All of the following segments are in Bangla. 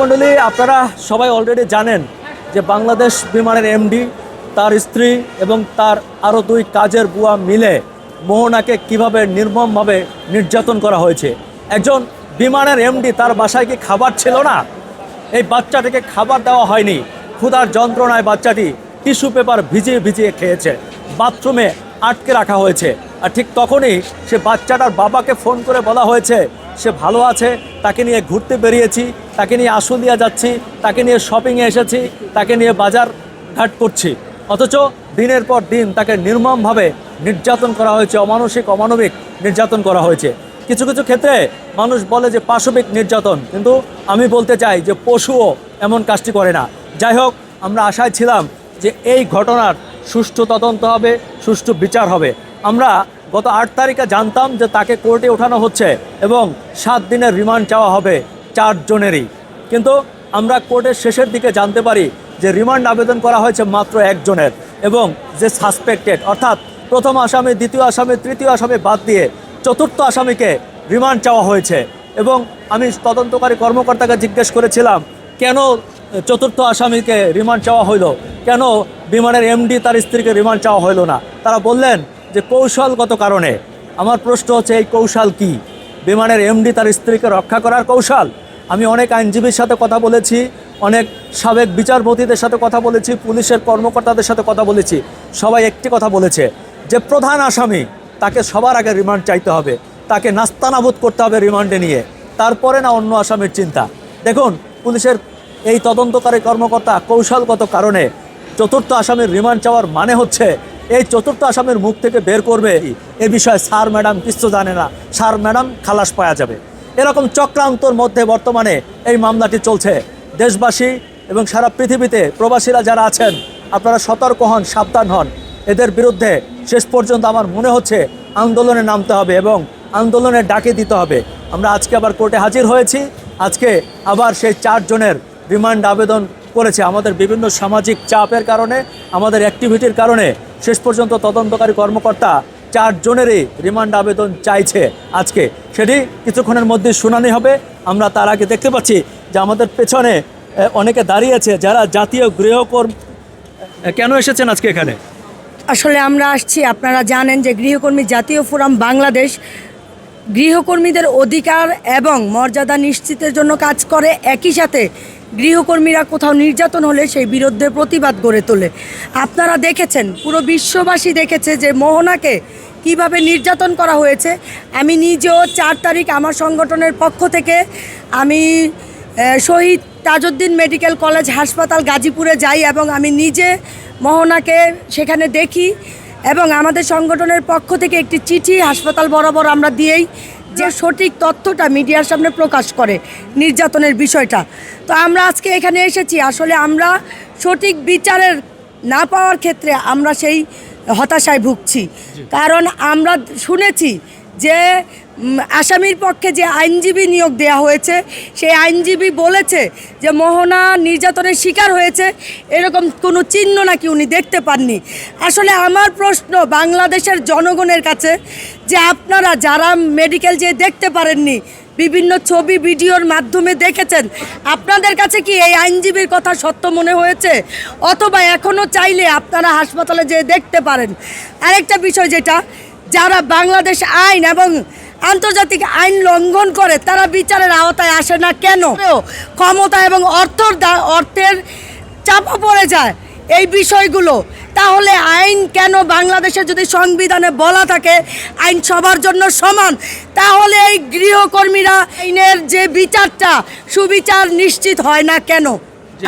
মণ্ডলী, আপনারা সবাই অলরেডি জানেন যে বাংলাদেশ বিমানের এমডি তার স্ত্রী এবং তার আরও দুই কাজের বুয়া মিলে মোহনাকে কীভাবে নির্মমভাবে নির্যাতন করা হয়েছে। একজন বিমানের এমডি তার বাসায় কি খাবার ছিল না? এই বাচ্চাটিকে খাবার দেওয়া হয়নি। ক্ষুধার যন্ত্রণায় বাচ্চাটি টিস্যু পেপার ভিজিয়ে ভিজিয়ে খেয়েছে। বাথরুমে আটকে রাখা হয়েছে। আর ঠিক তখনই সে বাচ্চাটার বাবাকে ফোন করে বলা হয়েছে সে ভালো আছে, তাকে নিয়ে ঘুরতে বেরিয়েছি, তাকে নিয়ে আশুলিয়া যাচ্ছি, তাকে নিয়ে শপিংয়ে এসেছি, তাকে নিয়ে বাজার ঘাট করছি। অথচ দিনের পর দিন তাকে নির্মমভাবে নির্যাতন করা হয়েছে, অমানসিক, অমানবিক নির্যাতন করা হয়েছে। কিছু কিছু ক্ষেত্রে মানুষ বলে যে পাশবিক নির্যাতন, কিন্তু আমি বলতে চাই যে পশুও এমন কাজটি করে না। যাই হোক, আমরা আশায় ছিলাম যে এই ঘটনার সুষ্ঠু তদন্ত হবে, সুষ্ঠু বিচার হবে। আমরা গত আট তারিখে জানতাম যে তাকে কোর্টে ওঠানো হচ্ছে এবং সাত দিনের রিমান্ড চাওয়া হবে চারজনেরই। কিন্তু আমরা কোর্টের শেষের দিকে জানতে পারি যে রিমান্ড আবেদন করা হয়েছে মাত্র একজনের এবং যে সাসপেক্টেড অর্থাৎ প্রথম আসামি, দ্বিতীয় আসামি, তৃতীয় আসামি বাদ দিয়ে চতুর্থ আসামিকে রিমান্ড চাওয়া হয়েছে এবং আমি তদন্তকারী কর্মকর্তাকে জিজ্ঞেস করেছিলাম, কেন চতুর্থ আসামিকে রিমান্ড চাওয়া হইল? কেন বিমানের এমডি তার স্ত্রীকে রিমান্ড চাওয়া হইল না? তারা বললেন যে কৌশলগত কারণে। আমার প্রশ্ন হচ্ছে, এই কৌশল কি? বিমানের এমডি তার স্ত্রীকে রক্ষা করার কৌশল? আমি অনেক আইনজীবীর সাথে কথা বলেছি, অনেক সাবেক বিচারপতিদের সাথে কথা বলেছি, পুলিশের কর্মকর্তাদের সাথে কথা বলেছি। সবাই একটি কথা বলেছে যে, প্রধান আসামি, তাকে সবার আগে রিমান্ড চাইতে হবে। তাকে নাস্তানাবুদ করতে হবে রিমান্ডে নিয়ে। তারপরে না অন্য আসামির চিন্তা। দেখুন, পুলিশের এই তদন্তকারী কর্মকর্তা কৌশলগত কারণে চতুর্থ আসামির রিমান্ড চাওয়ার মানে হচ্ছে এই চতুর্থ আসামের মুখ থেকে বের করবে এ বিষয়ে স্যার ম্যাডাম কিছু জানে না। স্যার ম্যাডাম খালাস পাওয়া যাবে। এরকম চক্রান্তর মধ্যে বর্তমানে এই মামলাটি চলছে। দেশবাসী এবং সারা পৃথিবীতে প্রবাসীরা যারা আছেন, আপনারা সতর্ক হন, সাবধান হন। এদের বিরুদ্ধে শেষ পর্যন্ত আমার মনে হচ্ছে আন্দোলনে নামতে হবে এবং আন্দোলনের ডাকে দিতে হবে। আমরা আজকে আবার কোর্টে হাজির হয়েছি। আজকে আবার সেই চারজনের রিমান্ড আবেদন করেছে। আমাদের বিভিন্ন সামাজিক চাপের কারণে, আমাদের অ্যাক্টিভিটির কারণে শেষ পর্যন্ত তদন্তকারী কর্মকর্তা চারজনেরই রিমান্ড আবেদন চাইছে। আজকে সেটি কিছুক্ষণের মধ্যে শুনানি হবে। আমরা তার আগে দেখতে পাচ্ছি যে আমাদের পেছনে অনেকে দাঁড়িয়েছে যারা জাতীয় গৃহকর্ম কেন এসেছেন আজকে এখানে? আসলে আমরা আসছি, আপনারা জানেন যে গৃহকর্মী জাতীয় ফোরাম বাংলাদেশ গৃহকর্মীদের অধিকার এবং মর্যাদা নিশ্চিতের জন্য কাজ করে। একই সাথে গৃহকর্মীরা কোথাও নির্যাতন হলে সেই বিরুদ্ধে প্রতিবাদ গড়ে তোলে। আপনারা দেখেছেন, পুরো বিশ্ববাসী দেখেছে যে মোহনাকে কীভাবে নির্যাতন করা হয়েছে। আমি নিজেও চার তারিখ আমার সংগঠনের পক্ষ থেকে আমি শহীদ তাজউদ্দিন মেডিকেল কলেজ হাসপাতাল গাজীপুরে যাই এবং আমি নিজে মোহনাকে সেখানে দেখি এবং আমাদের সংগঠনের পক্ষ থেকে একটি চিঠি হাসপাতাল বরাবর আমরা দিয়েই যে সঠিক তথ্যটা মিডিয়ার সামনে প্রকাশ করে নির্যাতনের বিষয়টা। তো আমরা আজকে এখানে এসেছি। আসলে আমরা সঠিক বিচারের না পাওয়ার ক্ষেত্রে আমরা সেই হতাশায় ভুগছি। কারণ আমরা শুনেছি যে আসামির পক্ষে যে আইনজীবী নিয়োগ দেওয়া হয়েছে, সেই আইনজীবী বলেছে যে মোহনা নির্যাতনের শিকার হয়েছে, এরকম কোনো চিহ্ন নাকি উনি দেখতে পাননি। আসলে আমার প্রশ্ন বাংলাদেশের জনগণের কাছে যে আপনারা যারা মেডিকেল যে দেখতে পারেননি, বিভিন্ন ছবি, ভিডিওর মাধ্যমে দেখেছেন, আপনাদের কাছে কি এই আইনজীবীর কথা সত্য মনে হয়েছে? অথবা এখনও চাইলে আপনারা হাসপাতালে যেয়ে দেখতে পারেন। আরেকটা বিষয় যেটা, যারা বাংলাদেশ আইন এবং আন্তর্জাতিক আইন লঙ্ঘন করে তারা বিচারের আওতায় আসে না কেন? ক্ষমতা এবং অর্থর অর্থের চাপা পড়ে যায় এই বিষয়গুলো। তাহলে আইন কেন বাংলাদেশে যদি সংবিধানে বলা থাকে আইন সবার জন্য সমান, তাহলে এই গৃহকর্মীরা আইনের যে বিচারটা, সুবিচার নিশ্চিত হয় না কেন?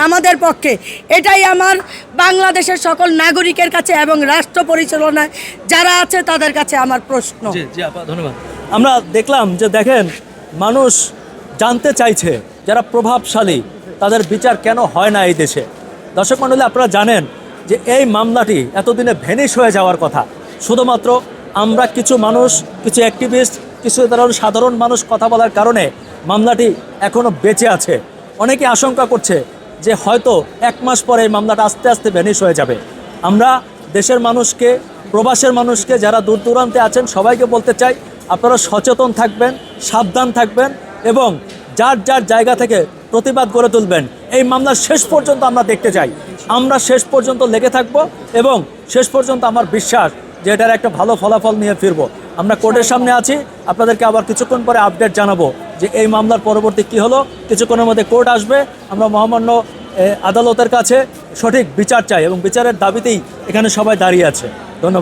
আমাদের পক্ষে। এটাই আমার বাংলাদেশের সকল নাগরিকের কাছে এবং রাষ্ট্র পরিচালনায় যারা আছে তাদের কাছে আমার প্রশ্ন। ধন্যবাদ। আমরা দেখলাম যে দেখেন মানুষ জানতে চাইছে যারা প্রভাবশালী তাদের বিচার কেন হয় না এই দেশে। দর্শক মণ্ডলী আপনারা জানেন যে এই মামলাটি এতদিনে ভেনিশ হয়ে যাওয়ার কথা। শুধুমাত্র আমরা কিছু মানুষ কিছু অ্যাক্টিভিস্ট কিছু সাধারণ সাধারণ মানুষ কথা বলার কারণে মামলাটি এখনও বেঁচে আছে। অনেকে আশঙ্কা করছে যে হয়তো এক মাস পরে এই মামলাটা আস্তে আস্তে ভ্যানিশ হয়ে যাবে। আমরা দেশের মানুষকে, প্রবাসের মানুষকে যারা দূর দূরান্তে আছেন, সবাইকে বলতে চাই, আপনারা সচেতন থাকবেন, সাবধান থাকবেন এবং যার যার জায়গা থেকে প্রতিবাদ গড়ে তুলবেন, এই মামলার শেষ পর্যন্ত আমরা দেখতে চাই। আমরা শেষ পর্যন্ত লেগে থাকব এবং শেষ পর্যন্ত আমার বিশ্বাস যে এটার একটা ভালো ফলাফল নিয়ে ফিরব। আমরা কোর্টের সামনে আছি, আপনাদেরকে আবার কিছুক্ষণ পরে আপডেট জানাব যে এই মামলার পরবর্তী কি হলো। কিছুক্ষণের মধ্যে কোর্ট আসবে, আমরা মহামান্য আদালতের কাছে সঠিক বিচার চাই এবং বিচারের দাবিতেই এখানে সবাই দাঁড়িয়ে আছে। ধন্যবাদ।